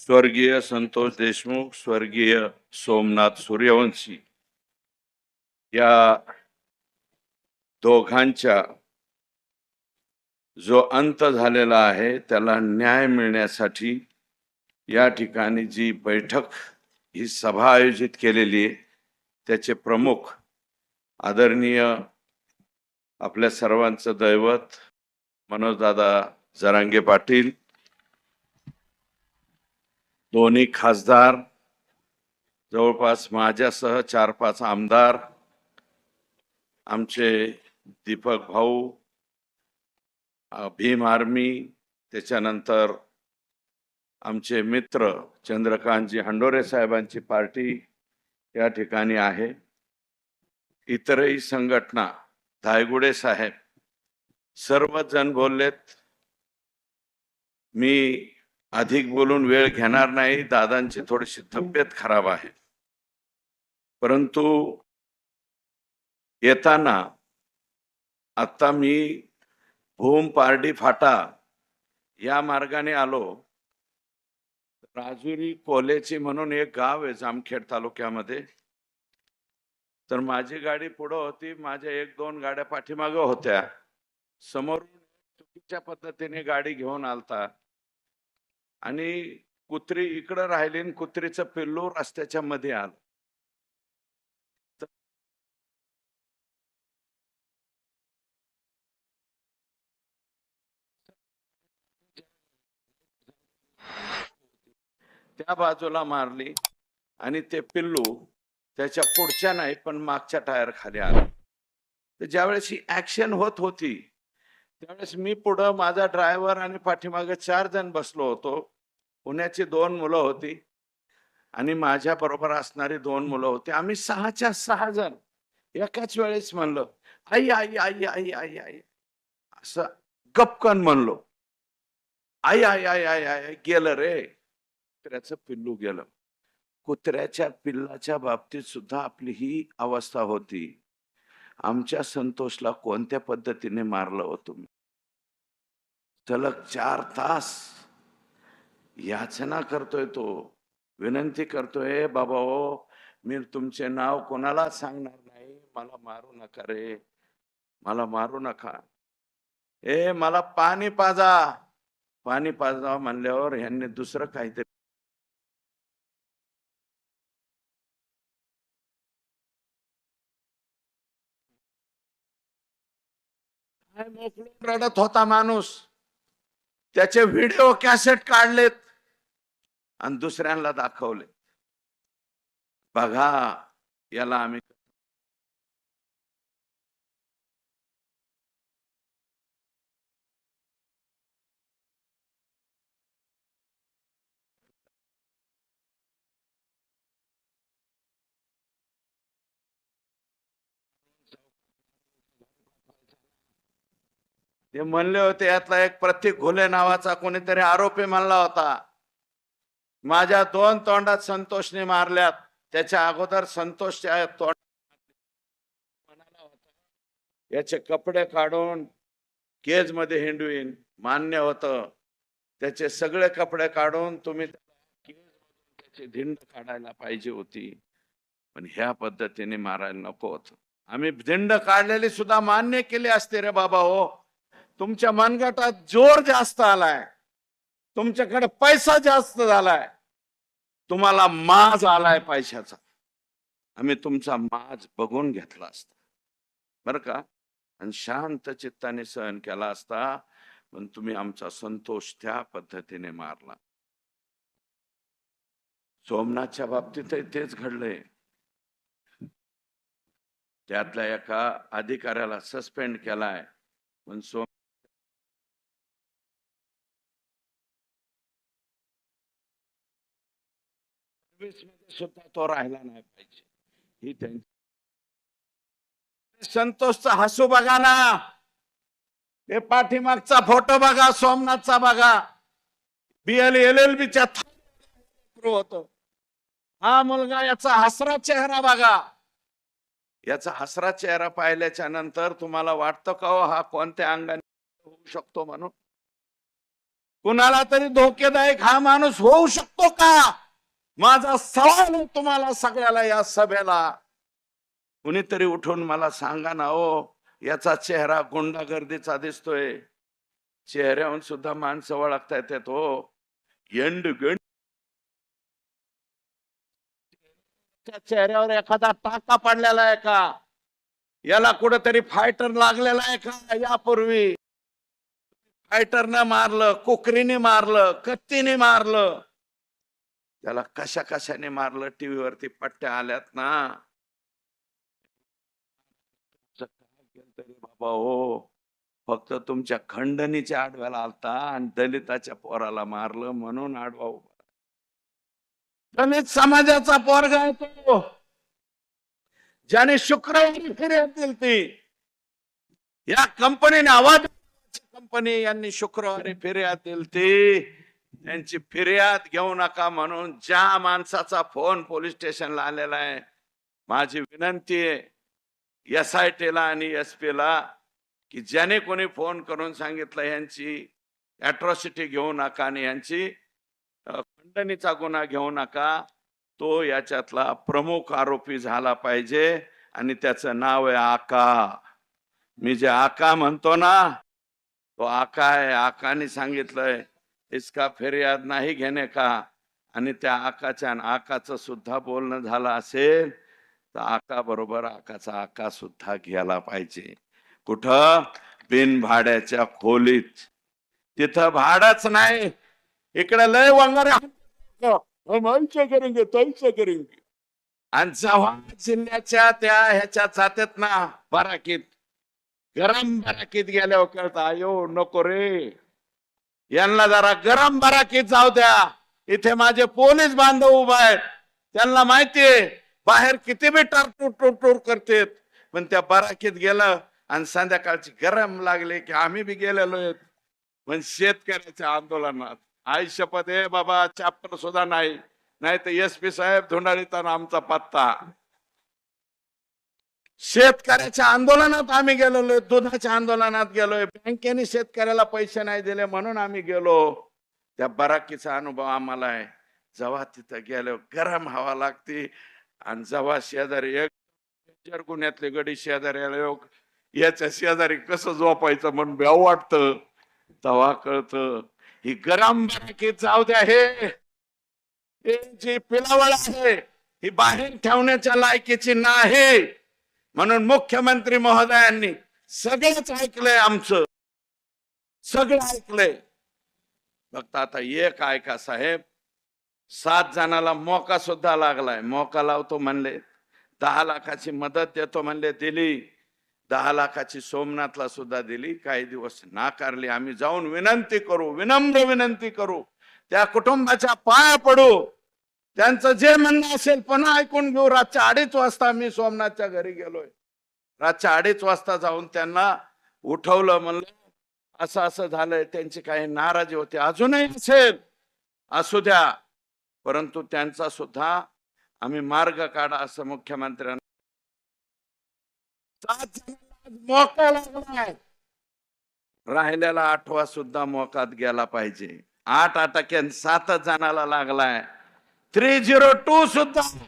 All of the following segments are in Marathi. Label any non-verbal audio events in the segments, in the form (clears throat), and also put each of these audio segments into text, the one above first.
स्वर्गीय संतोष देशमुख स्वर्गीय सोमनाथ सूर्यवंशी या दोघांच्या जो अंत झालेला आहे त्याला न्याय मिळण्यासाठी या ठिकाणी जी बैठक ही सभा आयोजित केलेली आहे त्याचे प्रमुख आदरणीय आपल्या सर्वांचं दैवत मनोजदादा जरांगे पाटील दोन्ही खासदार जवळपास माझ्यासह चार पाच आमदार आमचे दीपक भाऊ भीम आर्मी त्याच्यानंतर आमचे मित्र चंद्रकांतजी हंडोरे साहेबांची पार्टी या ठिकाणी आहे. इतरही संघटना धायगुडे साहेब सर्वजण बोललेत मी अधिक बोलून वेळ घेणार नाही दादांची थोडीशी तब्येत खराब आहे. परंतु येताना आता मी भूम पारडी फाटा या मार्गाने आलो. राजुरी कोलेची म्हणून एक गाव आहे जामखेड तालुक्यामध्ये. तर माझी गाडी पुढं होती माझ्या एक दोन गाड्या पाठीमागं होत्या. समोरून चुकीच्या पद्धतीने गाडी घेऊन आलता. आणि कुत्री इकडं राहिली आणि कुत्रीचं पिल्लू रस्त्याच्या मध्ये आलं. त्या बाजूला मारली आणि ते पिल्लू त्याच्या पुढच्या नाही पण मागच्या टायर खाली आला. तर ज्यावेळेस ही ऍक्शन होत होती त्यावेळेस मी पुढं माझा ड्रायव्हर आणि पाठीमागे चार जण बसलो होतो. पुण्याची दोन मुलं होती आणि माझ्या बरोबर असणारी दोन मुलं होती. आम्ही सहाच्या सहा जण एकाच वेळेस म्हणलं आई आई आई आई आई आई. असं गपकन म्हणलो. आई आई आई आई आई गेलं रे. कुत्र्याचं पिल्लू गेलं. कुत्र्याच्या पिल्लाच्या बाबतीत सुद्धा आपली ही अवस्था होती. आमच्या संतोषला कोणत्या पद्धतीने मारलं हो तुम्ही? सलग चार तास. याचना करतोय तो. विनंती करतोय बाबा हो मी तुमचे नाव कोणाला सांगणार नाही. मला मारू नका रे. मला मारू नका. ए मला पाणी पाजा. पाणी पाजा म्हणल्यावर ह्यांनी दुसरं काहीतरी काय मोकळून रडत होता माणूस. त्याचे व्हिडिओ कॅसेट काढलेत आणि दुसऱ्यांना दाखवले. बघा याला आम्ही ते म्हणले होते यातला एक प्रतीक घुले नावाचा कोणीतरी आरोपी म्हणला होता. माझ्या दोन तोंडात संतोषने मारल्यात. त्याच्या अगोदर संतोषच्या तोंड म्हणाला होता. याचे कपडे काढून केजमध्ये हिंडवीन. मान्य होतं. त्याचे सगळे कपडे काढून तुम्ही त्याचे त्याची धिंड काढायला पाहिजे होती. पण ह्या पद्धतीने मारायला नको होत. आम्ही धिंड काढलेली सुद्धा मान्य केली असते रे बाबा हो. तुमच्या मनगटात जोर जास्त आलाय. तुमच्याकडे पैसा जास्त झालाय. तुम्हाला माज आलाय पैशाचा. आम्ही तुमचा माज बघून घेतला असता. बर का? आणि शांत चित्ताने सहन केला असता पण तुम्ही आमचा संतोष त्या पद्धतीने मारला. सोमनाथच्या बाबतीतही तेच घडलंय. त्यातल्या एका अधिकाऱ्याला सस्पेंड केलाय. पण सोम सर्व्हिस सुद्धा तो राहिला नाही पाहिजे. ही त्यांची संतोषचा हसू बघा ना. ते पाठीमागचा फोटो बघा सोमनाथचा बघा. बीएल एल एल बीच्या होतो. हा मुलगा याचा हसरा चेहरा बघा. याचा हसरा चेहरा पाहिल्याच्या नंतर तुम्हाला वाटतं का हो हा कोणत्या अंगाने होऊ शकतो म्हणून? कुणाला तरी धोकेदायक हा माणूस होऊ शकतो का? माझा सवाल तुम्हाला सगळ्याला या सभेला. कुणीतरी उठून मला सांगा ना हो याचा चेहरा गुंडागर्दीचा दिसतोय. चेहऱ्याहून सुद्धा माणसं ओळखता येतात हो. एंड गंड. त्या चेहऱ्यावर एखादा टाका पडलेला आहे का? याला कुठेतरी फायटर लागलेला आहे का यापूर्वी? फायटरने मारलं कुकरीने मारलं कत्तीने मारलं. त्याला कशा कशाने मारलं टीव्हीवरती पट्ट्या आल्यात ना? तरी बाबा हो. फक्त तुमच्या खंडणीच्या आडव्याला आलता आणि दलिताच्या पोराला मारलं म्हणून आडवा उभा दलित समाजाचा पोरगा आहे तो. ज्याने शुक्रवारी फिर्याद दिली ती. या कंपनीने आवाज कंपनी यांनी शुक्रवारी फिर्याद दिली ती. त्यांची फिर्याद घेऊ नका म्हणून ज्या माणसाचा फोन पोलीस स्टेशनला आलेला आहे माझी विनंती आहे एस आय टीला आणि एस ला की ज्याने कोणी फोन करून सांगितलं यांची ॲट्रॉसिटी घेऊ नका आणि यांची खंडणीचा गुन्हा घेऊ नका तो याच्यातला प्रमुख आरोपी झाला पाहिजे आणि त्याचं नाव आहे आका. मी जे आका म्हणतो ना तो आका आहे आकाने सांगितलंय इसका फिर्याद नाही घेणे का? आणि त्या आकाच्या आकाचं सुद्धा बोलणं झालं असेल तर आका बरोबर आकाचा आका सुद्धा घ्यायला पाहिजे. कुठं? बिन भाड्याच्या खोलीत. तिथं भाडच नाही. इकडे लय वंगारे हम ऐसे करेंगे तैसे करेंगे. आणि जेव्हा जिल्ह्याच्या त्या ह्याच्यात जातात ना बराकीत गरम बराकीत गेल्यावर कळत आयो नको रे. यांना जरा गरम बराकीत जाऊ द्या. इथे माझे पोलीस बांधव उभा आहेत. त्यांना माहितीये बाहेर किती बी टरटूर टूर टूर करतेत. पण त्या बराकीत गेलं आणि संध्याकाळची गरम लागले की आम्ही बी गेलेलो आहेत. पण शेतकऱ्याच्या आंदोलनात. आई शपथ हे बाबा चॅप्टर सुद्धा नाही. नाही तर एस पी साहेब धुंडाळीताना आमचा पत्ता. शेतकऱ्याच्या आंदोलनात आम्ही गेलेलो दुधाच्या आंदोलनात गेलोय. बँकेने शेतकऱ्याला पैसे नाही दिले म्हणून आम्ही गेलो. त्या बराकीचा अनुभव आम्हाला आहे. जेव्हा तिथं गेलो गरम हवा लागते. आणि जेव्हा शेजारी एक जर गुन्ह्यातले गडी शेजारी आलो याच्या शेजारी कसं झोपायचं? म्हणून ब्याव वाटत. तेव्हा कळत ही गरम बराकीत जाऊ द्या हे जी पिलावळ आहे ही बाहेर ठेवण्याच्या लायकीची नाही. म्हणून मुख्यमंत्री महोदयांनी सगळंच ऐकलंय आमचं. सगळं ऐकलंय. फक्त आता एक ऐका साहेब. सात जणाला मोका सुद्धा लागलाय. मोका लावतो म्हणले. दहा लाखाची मदत देतो म्हणले दिली. दहा लाखाची सोमनाथला सुद्धा दिली. काही दिवस नाकारली. आम्ही जाऊन विनंती करू. विनम्र विनंती करू. त्या कुटुंबाच्या पाया पडू. त्यांचं जे म्हणणं असेल पुन्हा ऐकून घेऊ. रातच्या अडीच वाजता मी सोमनाथच्या घरी गेलोय. रातच्या अडीच वाजता जाऊन त्यांना उठवलं म्हणलं असं असं झालंय त्यांची काही नाराजी होती. अजूनही असेल असू द्या. परंतु त्यांचा सुद्धा आम्ही मार्ग काढा असं मुख्यमंत्र्यांना. मोका लागलाय. राहिलेला आठवा सुद्धा मोकात गेला पाहिजे. आठ अटक्यान सातच जणाला लागलाय. थ्री झिरो टू सुद्धा.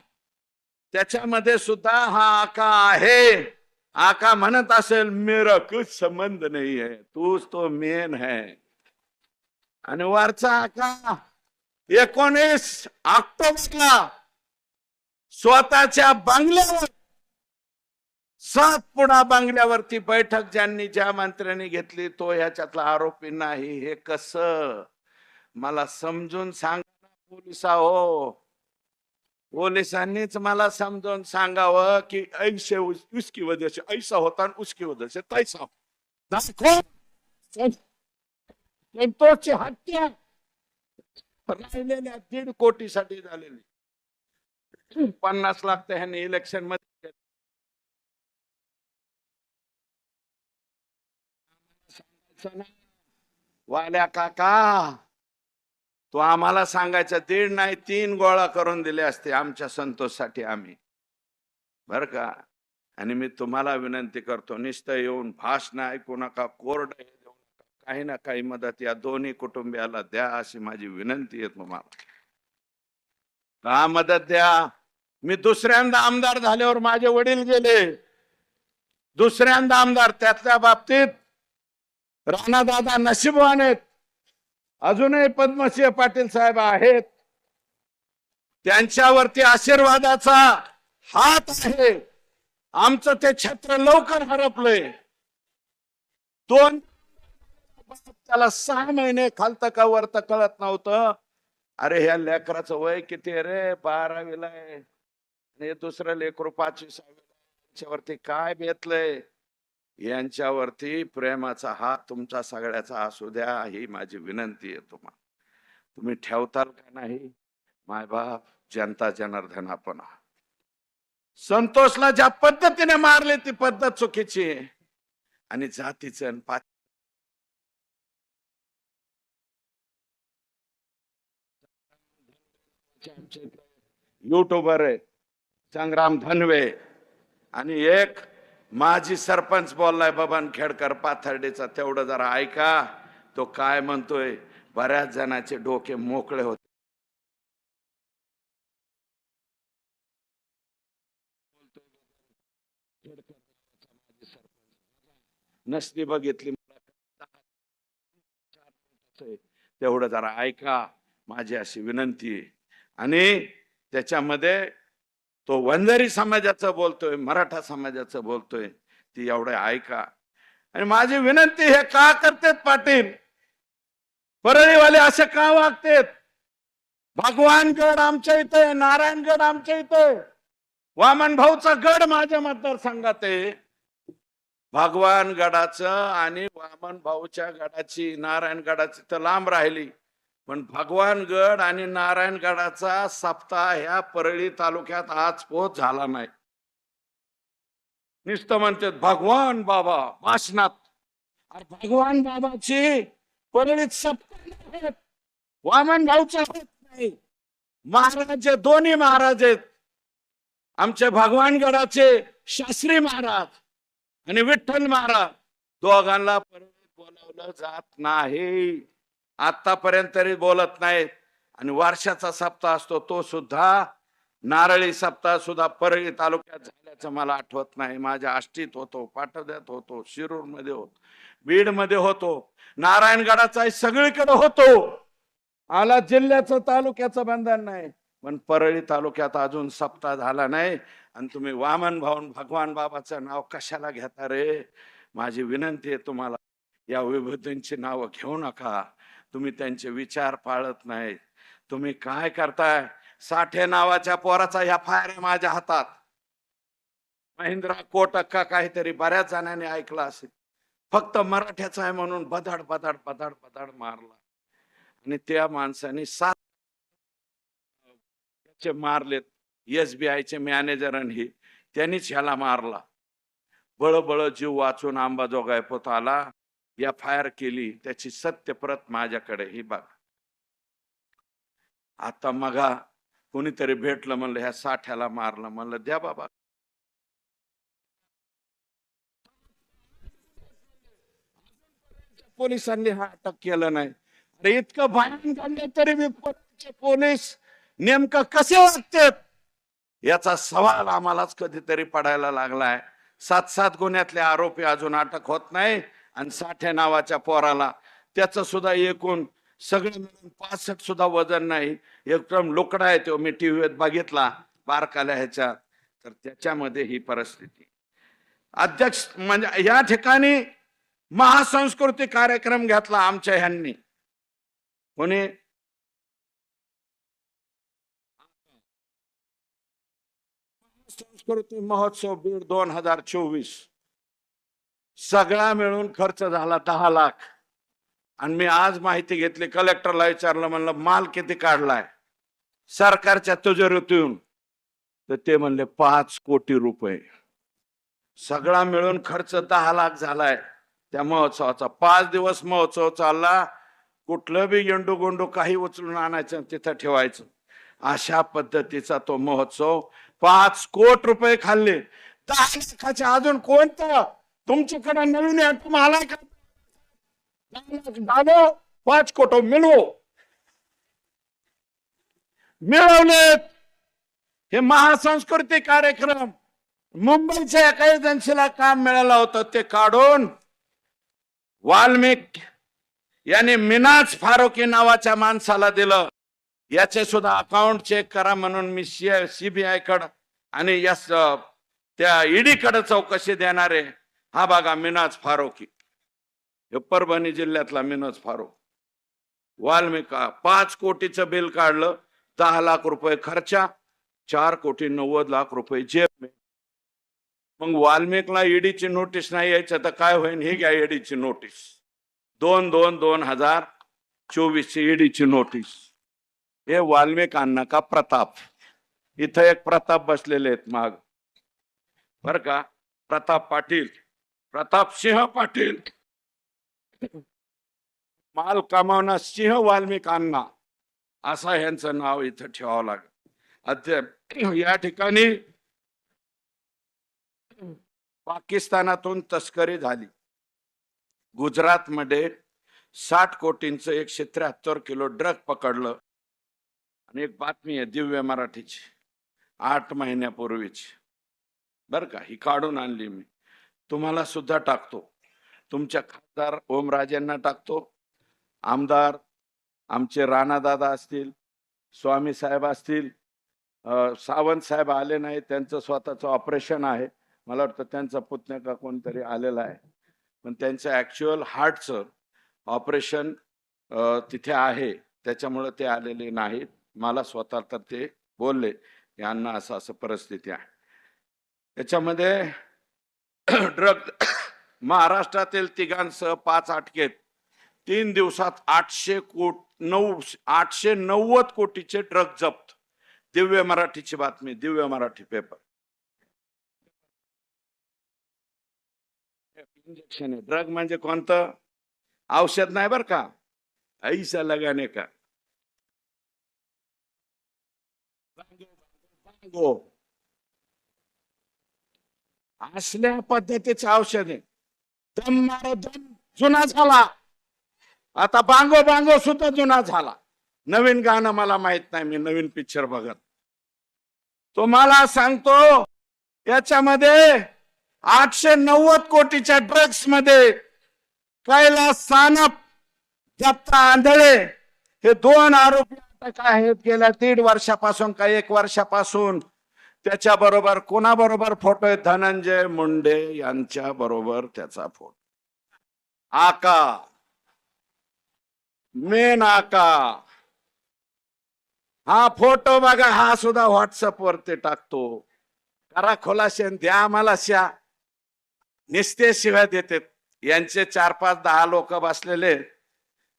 त्याच्यामध्ये सुद्धा हा आका आहे. आका म्हणत असेल मेरा कुछ संबंध नाही आहे. तूच तो मेन है. आणि वरचा आका एकोणीस ऑक्टोबरला स्वतःच्या बंगल्यावर सातपुडा बंगल्यावरती बैठक ज्यांनी ज्या मंत्र्यांनी घेतली तो ह्याच्यातला आरोपी नाही. हे कस? मला समजून सांग. पोलिसा हो पोलिसांनीच मला समजावून सांगावं की ऐसे उस- उसकी वजह से ऐसा होता आणि उसकी वजह से तैसा दाखव संतोषची हत्या. राहिलेल्या दीड कोटीसाठी झालेली. पन्नास लाख तर ह्यांनी इलेक्शनमध्ये. वाल्या काका तो आम्हाला सांगायचा दीड नाही तीन गोळा करून दिले असते आमच्या संतोषसाठी आम्ही. बर का? आणि मी तुम्हाला विनंती करतो निस्त येऊन भाषण ऐकू नका कोरड काही ना काही मदत या दोन्ही कुटुंबियाला द्या अशी माझी विनंती आहे तुम्हाला. का मदत द्या. मी दुसऱ्यांदा आमदार झाल्यावर माझे वडील गेले. दुसऱ्यांदा आमदार त्यातल्या बाबतीत राणादादा नशीबवान आहेत. अजूनही पद्मसिंह पाटील साहेब आहेत. त्यांच्यावरती आशीर्वादाचा हात आहे. आमचं ते छत्र लवकर हरपलंय. दोन त्याला सहा महिने खालत का वरत कळत नव्हतं. अरे ह्या लेकराचं वय किती रे? बारावीला आहे. आणि दुसरं लेकरू पाचवी सहावीला आहे. काय बेतलंय? यांच्यावरती प्रेमाचा हात तुमचा सगळ्याचा असू द्या ही माझी विनंती आहे तुम्हाला. तुम्ही ठेवताल का नाही? मायबाप जनता जनार्दन आपण संतोषला ज्या पद्धतीने मारले ती पद्धत चुकीची आहे. आणि जातीचं आणि पात युट्यूबर आहे संग्राम धनवे. आणि एक माझी सरपंच बोललाय बबन खेडकर पाथर्डीचा तेवढं जरा ऐका. तो काय म्हणतोय बऱ्याच जणांचे डोके मोकळे होते नसती बघितली. तेवढं जरा ऐका. माझी अशी विनंती आणि त्याच्यामध्ये तो वंजारी समाजाचं बोलतोय मराठा समाजाचं बोलतोय ती एवढं ऐका. आणि माझी विनंती हे का करतेत पाटील? परळीवाले असे का वागतेत? भगवानगड आमच्या इथे नारायणगड आमच्या इथे. वामन भाऊचा गड माझ्या मतदारसंघात आहे. भगवान गडाचं आणि वामन भाऊच्या गडाची नारायण गडाची तर लांब राहिली. पण भगवानगड आणि नारायणगडाचा सप्ताह ह्या परळी तालुक्यात आज पोहोच झाला नाही. नुसतं म्हणतात भगवान बाबा वासनात. अरे भगवान बाबाची परळीत सप्ताह वामन भाऊचा होत नाही. महाराज दोन्ही महाराज आहेत. आमचे भगवानगडाचे शास्त्री महाराज आणि विठ्ठल महाराज. दोघांना परळीत बोलावलं जात नाही. आतापर्यंत तरी बोलत नाहीत. आणि वर्षाचा सप्ताह असतो तो सुद्धा नारळी सप्ताह सुद्धा परळी तालुक्यात झाल्याचं मला आठवत नाही. माझ्या आष्टीत होतो पाटोद्यात होतो शिरूरमध्ये होतो बीडमध्ये होतो नारायणगडाचा सगळीकडे होतो. आला जिल्ह्याचं तालुक्याचं बंधन नाही. पण परळी तालुक्यात अजून सप्ताह झाला नाही. आणि तुम्ही वामन भाऊन भगवान बाबाचं नाव कशाला घेता रे? माझी विनंती आहे तुम्हाला या विभूतींची नावं घेऊ नका. तुम्ही त्यांचे विचार पाळत नाही तुम्ही काय करताय? साठे नावाच्या पोराचा ह्या फायर माझ्या हातात. महिंद्रा कोटक्का काहीतरी बऱ्याच जणांनी ऐकला असेल. फक्त मराठ्याचा आहे म्हणून बदाड बदाड बदाड बदाड मारला. आणि त्या माणसाने सात चे मारलेत. एस बी आयचे मॅनेजर आणि त्यांनीच ह्याला मारला. बळबळ जीव वाचून आंबाजोगाय पोत आला. एफ आय आर केली त्याची सत्य प्रत माझ्याकडे. ही बघ. आता मगा कोणीतरी भेटलं म्हणलं ह्या साठ्याला मारलं म्हणलं द्या बाबा. पोलिसांनी हा अटक केलं नाही. अरे इतकं भयान काढलं तरी मी पोलीस. नेमकं कसे वागते? याचा सवाल आम्हालाच कधीतरी पडायला लागलाय. सात सात गुन्ह्यातले आरोपी अजून अटक होत नाही. आणि साठ्या नावाच्या पोराला. त्याचं सुद्धा एकूण सगळे मिळून पासष्ट सुद्धा वजन नाही. एकदम लोकडा आहे तो. मी टीव्हीत बघितला बारकाल्या ह्याच्या तर त्याच्यामध्ये ही परिस्थिती. अध्यक्ष म्हणजे या ठिकाणी महासंस्कृती कार्यक्रम घेतला आमच्या ह्यांनी. कोणी? संस्कृती महोत्सव बीड दोन हजार चोवीस. सगळा मिळून खर्च झाला दहा लाख. आणि मी आज माहिती घेतली कलेक्टरला विचारलं म्हणलं माल किती काढलाय? सरकारच्या तिजोरीतून. तर ते म्हणले पाच कोटी रुपये. सगळा मिळून खर्च दहा लाख झालाय. त्या महोत्सवाचा पाच दिवस महोत्सव चालला. कुठलं बी गेंडू गोंडू काही उचलून आणायचं तिथं ठेवायचं. अशा पद्धतीचा तो महोत्सव पाच कोट रुपये खाल्ले. दहा लाखाच्या अजून कोणतं? तुमच्याकडे नवीन आयटम आलाय का? डालो पाच कोटो मिळवो मिळवलेत. हे महासंस्कृती कार्यक्रम. मुंबईच्या एका एजन्सीला काम मिळालं होतं ते काढून. वाल्मिक यांनी मिनाज फारुकी नावाच्या माणसाला दिलं. याचे सुद्धा अकाउंट चेक करा म्हणून मी सीबीआय कड आणि या त्या ईडी कडे चौकशी देणारे. हा बघा मिनाज फारुकी हे परभणी जिल्ह्यातला मिनाज फारुक वाल्मिका पाच कोटीचं बिल काढलं दहा लाख रुपये खर्चा चार कोटी नव्वद लाख रुपये जेब मग वाल्मिकला ईडीची नोटीस नाही यायचं तर काय होईल ही घ्या ईडीची नोटीस. दोन दोन दोन हजार चोवीस ची ईडीची नोटीस. हे वाल्मिक का प्रताप? इथं एक प्रताप बसलेले आहेत माग. बर का? प्रताप पाटील. प्रताप सिंह पाटील. माल कमावणार सिंह वाल्मिक अण्णा असं यांचं नाव इथं ठेवावं लागेल. अद्याप या ठिकाणी पाकिस्तानातून तस्करी झाली. गुजरातमध्ये साठ कोटींचं एकशे त्र्याहत्तर किलो ड्रग पकडलं. आणि एक बातमी आहे दिव्य मराठीची. आठ महिन्यापूर्वीची. बर का ही काढून आणली मी. तुम्हाला सुद्धा टाकतो. तुमच्या खासदार ओमराजेंना टाकतो. आमदार आमचे राणादादा असतील स्वामी साहेब असतील सावंत साहेब आले नाही त्यांचं स्वतःचं ऑपरेशन आहे. मला वाटतं त्यांचा पुतण्या का कोणतरी आलेला आहे. पण त्यांचं ॲक्च्युअल हार्टचं ऑपरेशन तिथे आहे. त्याच्यामुळं ते आलेले नाहीत. मला स्वतः तर ते बोलले यांना असं असं परिस्थिती आहे. त्याच्यामध्ये (clears throat) ड्रग (clears throat) महाराष्ट्रातील तिघांसह पाच अटकेत. तीन दिवसात आठशे कोट नऊ आठशे नव्वद कोटीचे ड्रग जप्त. दिव्य मराठीची बातमी दिव्य मराठी पेपर इंजेक्शन आहे. ड्रग म्हणजे कोणतं? औषध नाही बर का? ऐसा लगाने का? बांगो. असल्या पद्धतीचं औषध आहे. दम मारो दम जुना झाला. आता बांगो बांगो सुद्धा जुना झाला. नवीन गाणं मला माहीत नाही मी नवीन पिक्चर बघत. तो मला सांगतो याच्यामध्ये आठशे नव्वद कोटीच्या ड्रग्समध्ये कैलास सानप दत्ता आंधळे हे दोन आरोपी अटक आहेत? गेल्या दीड वर्षापासून का एक वर्षापासून त्याच्या बरोबर कोणाबरोबर फोटो आहे? धनंजय मुंडे यांच्या बरोबर त्याचा फोटो आका. मेन आका. हा फोटो बघा हा सुद्धा व्हॉट्सअप वरती टाकतो. करा खोलाशे द्या आम्हाला श्या. निस्ते शिवाय देते. यांचे चार पाच दहा लोक बसलेले.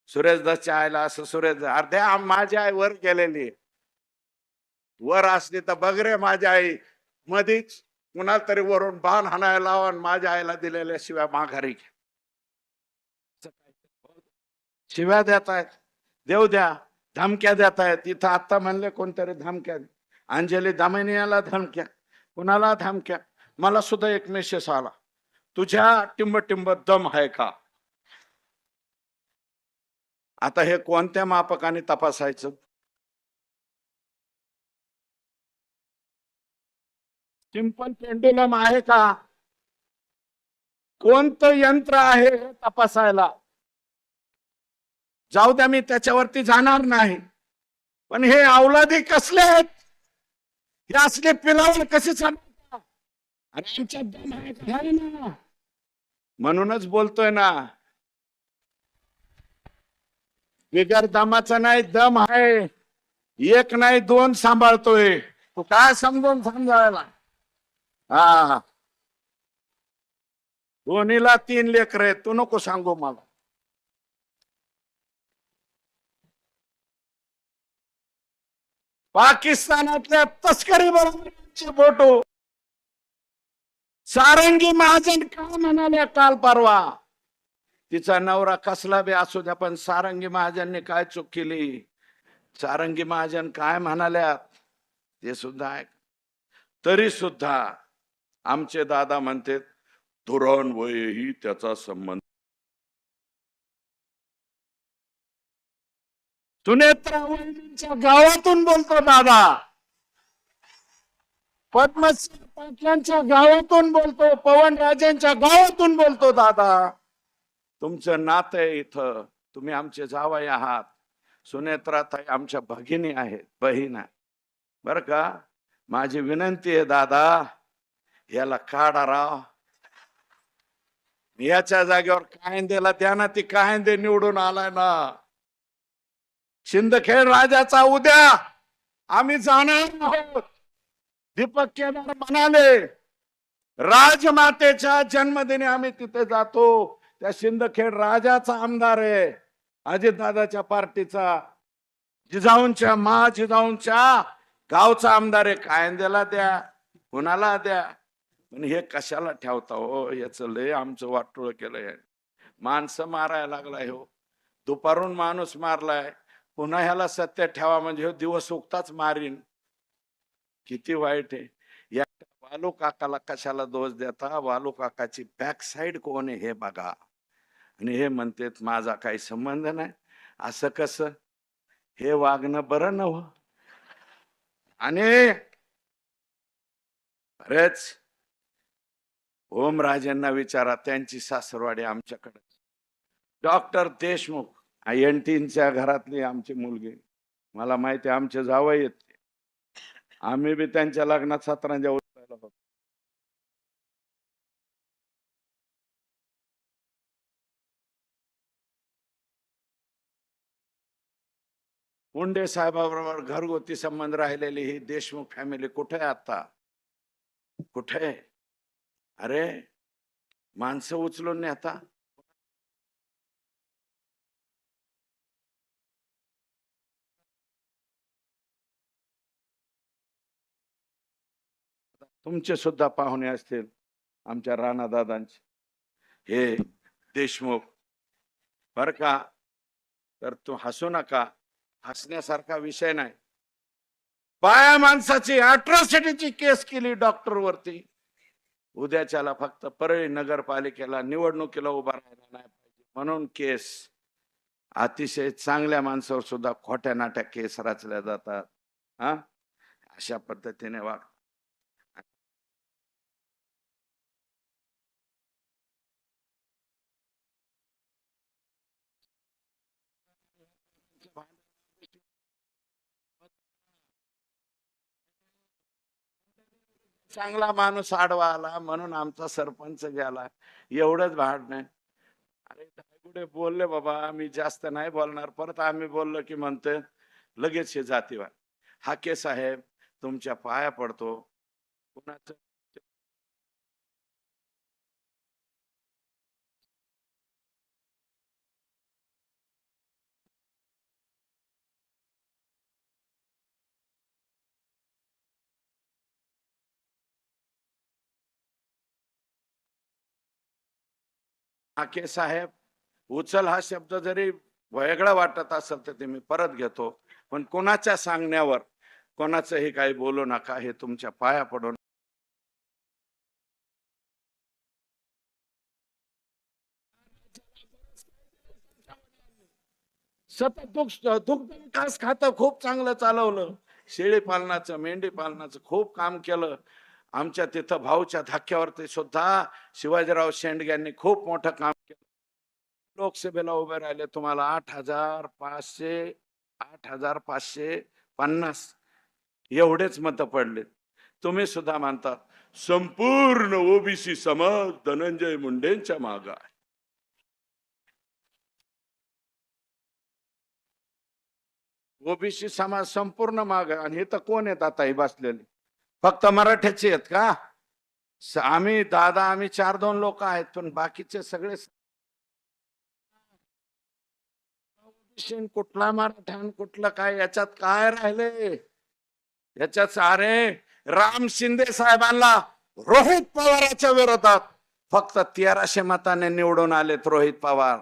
सुरेश दसच्या आईला असं सुरेश अर्ध्या माझी आई वर गेलेली वर असली तर बघ रे माझी आई. मधीच कुणाला तरी वरून बाण हाणायला लावा आणि माझ्या आईला दिलेल्या शिव्या माघारी घ्या शिव्या देत आहेत. देऊ द्या. धमक्या देत आहेत. इथं आता म्हणले कोणतरी धमक्या अंजली दामिनीला धमक्या. कुणाला धमक्या? मला सुद्धा एक मेसेज आला. तुझ्या टिंब टिंब दम आहे का? आता हे कोणत्या मापकाने तपासायचं? सिंपल पेंडुलम आहे का? कोणतं यंत्र आहे हे तपासायला? जाऊ द्या मी त्याच्यावरती जाणार नाही. पण हे अवलादी कसले आहेत? हे असले पिलावर कसे चालतात? अरे आमच्या दम आहे ना. म्हणूनच बोलतोय ना. बिगर दमाचा नाही दम आहे. एक नाही दोन सांभाळतोय. तू काय समजून समजायला? हा धोनीला तीन लेकर आहेत. तू नको सांगू मला. पाकिस्तानातल्या तस्करी बरोबर फोटो सारंगी महाजन काय म्हणाल्या काल परवा? तिचा नवरा कसला बी असू द्या पण सारंगी महाजनने काय चूक केली? सारंगी महाजन काय म्हणाल्या? ते सुद्धा आहे तरी सुद्धा आमचे दादा म्हणतात धोरण वयही त्याचा संबंध सुनेत्रा वहिनींच्या गावातून बोलतो दादा. पद्मश्री पाटलांच्या गावातून बोलतो पवन राजेंच्या गावातून बोलतो दादा. तुमचं नातं आहे इथं. तुम्ही आमचे जावई आहात. सुनेत्राताई आमच्या भगिनी आहेत बहीण आहे. बर का? माझी विनंती आहे दादा याला काढा राव. याच्या जागेवर कायंदेला त्यानं ती कायंदे निवडून आलाय ना. शिंदखेड राजाचा उद्या आम्ही जाणार आहोत. दीपक केदार म्हणाले राजमातेच्या जन्मदिनी आम्ही तिथे जातो. त्या शिंदखेड राजाचा आमदार आहे अजितदादाच्या पार्टीचा. जिजाऊंच्या मा जिजाऊंच्या गावचा आमदार आहे कायंदेला द्या कुणाला द्या. पण हे कशाला ठेवता हो? याचं लय आमचं वाटोळ केलंय. माणसं मारायला लागलाय हो. दुपारून माणूस मारलाय. पुन्हा ह्याला सत्य ठेवा म्हणजे हो दिवस उगताच मारीन. किती वाईट आहे. या वालू काकाला कशाला दोष देता? वालू काकाची बॅक साईड कोण आहे हे बघा. आणि हे म्हणतेत माझा काही संबंध नाही. असं कसं? हे वागणं बरं नव हो? आणि? ओम राजेंना विचारा त्यांची सासरवाडी आमच्याकडे. डॉक्टर देशमुख एन टीनच्या घरातली आमची मुलगी. मला माहिती आमचे जावई आहेत आम्ही बी त्यांच्या लग्नात सतरांच्या उचलायला होतो. मुंडे साहेबाबरोबर घरगुती संबंध राहिलेली ही देशमुख फॅमिली कुठे आहे आता? कुठे? आहे? अरे माणसं उचलून नेता. तुमचे सुद्धा पाहुणे असतील आमच्या राणा दादांचे. हे देशमुख बर का? तर तू हसू नका. हसण्यासारखा विषय नाही. बाया माणसाची अट्रॉसिटीची केस केली डॉक्टर वरती. उद्याच्याला फक्त परळी नगरपालिकेला निवडणुकीला उभा राहायला नाही पाहिजे. म्हणून केस अतिशय चांगल्या माणसावर सुद्धा खोट्या नाट्या केस रचल्या जातात. हा? अशा पद्धतीने वागतात. चांगला माणूस आडवा आला म्हणून आमचा सरपंच गेला. एवढंच भाड नाही अरे धायगुडे बोलले बाबा मी जास्त नाही बोलणार. परत आम्ही बोललो की म्हणतोय लगेच हे जातीवाद. हाके साहेब तुमच्या पाया पडतो. कुणाचं आके साहेब उचल हा शब्द जरी वेगळा वाटत असेल तर ते मी परत घेतो. पण कोणाच्या सांगण्यावर कोणाचंही काही बोलू नका हे तुमच्या पाया पडून सतत दुग्ध दुग्ध विकास खातं खूप चांगलं चालवलं. शेळी पालनाचं मेंढी पालनाचं खूप काम केलं. आमच्या तिथं भाऊच्या धक्क्यावरती सुद्धा शिवाजीराव शेंडगे यांनी खूप मोठं काम केलं. लोकसभेला उभे राहिले तुम्हाला आठ हजार पाचशे आठ हजार पाचशे पन्नास एवढेच मत पडले. तुम्ही सुद्धा मानता संपूर्ण ओबीसी समाज धनंजय मुंडेंच्या माग आहे. ओबीसी समाज संपूर्ण माग आहे. आणि हे तर कोण आहेत आता? हे बसलेले. फक्त मराठ्याचे आहेत का? आम्ही दादा आम्ही चार दोन लोक आहेत पण बाकीचे सगळे कुठला मराठ्यान कुठलं काय याच्यात काय राहिले? याच्यात अरे राम शिंदे साहेबांना रोहित पवाराच्या विरोधात फक्त तेराशे मताने निवडून आलेत रोहित पवार.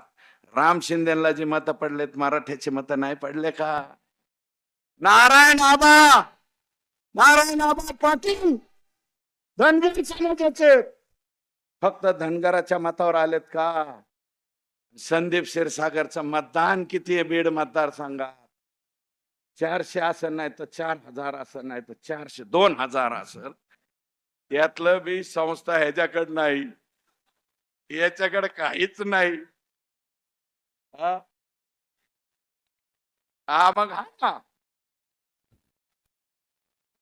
राम शिंदेला जी मतं पडलेत मराठ्याची मतं नाही पडले का? नारायण आबा! नारायण आबा पाटील धनगर समाजाचे. फक्त धनगराच्या मतावर आलेत का? संदीप क्षीरसागरचं मतदान किती आहे बीड मतदारसंघात? चारशे असं नाही तर चार हजार असं नाही तर चारशे दोन हजार असं यातलं बी संस्था ह्याच्याकडे नाही. याच्याकडे काहीच नाही. हा मग हा.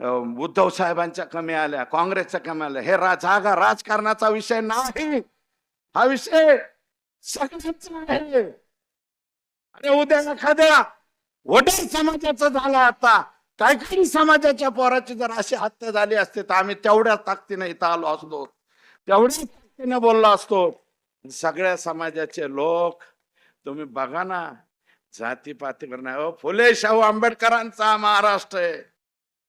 उद्धव साहेबांच्या कमी आल्या काँग्रेसच्या कमी आल्या. हे रा जागा राजकारणाचा विषय नाही. हा विषय सगळ्यांचा आहे. अरे उद्या एखाद्या वडील समाजाचा झालं आता. काही काही समाजाच्या पोराची जर अशी हत्या झाली असते तर आम्ही तेवढ्या ताकदीने इथं आलो असतो. तेवढ्याच ताकदीने बोललो असतो. सगळ्या समाजाचे लोक तुम्ही बघा ना जाती नाही हो फुले शाहू आंबेडकरांचा महाराष्ट्र आहे.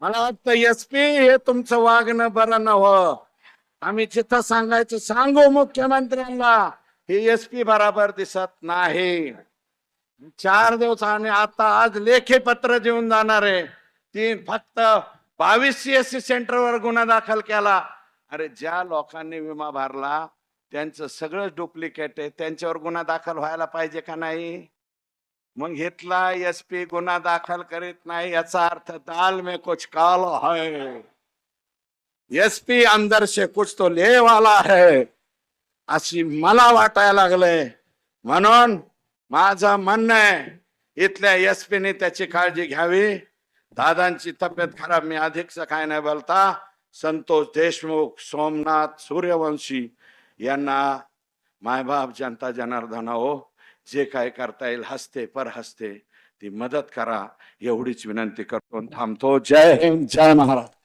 मला वाटतं एस पी हे तुमचं वागणं बरं नव्ह. आम्ही जिथं सांगायचं सांगू मुख्यमंत्र्यांना. हे एस पी बराबर दिसत नाही. चार दिवस आणि आता आज लेखी पत्र देऊन जाणार आहे. ती फक्त बावीस सीएससी सेंटरवर गुन्हा दाखल केला. अरे ज्या लोकांनी विमा भरला त्यांचं सगळं डुप्लिकेट आहे. त्यांच्यावर गुन्हा दाखल व्हायला पाहिजे का नाही? मग घेतला एस पी गुन्हा दाखल करीत नाही याचा अर्थ दाल में कुछ काला है। एस पी अंदर से कुछ तो ले वाला है। अशी मला वाटायला लागलंय। म्हणून माझं म्हणणं आहे इथल्या एस ने त्याची काळजी घ्यावी। दादांची तब्येत खराब मी अधिकच काय नाही बोलता। संतोष देशमुख सोमनाथ सूर्यवंशी यांना मायबाप जनता जनार्दना हो। जे काय करता येईल हसते पर हसते ती मदत करा एवढीच विनंती करतो थांबतो. जय हिंद जय महाराज.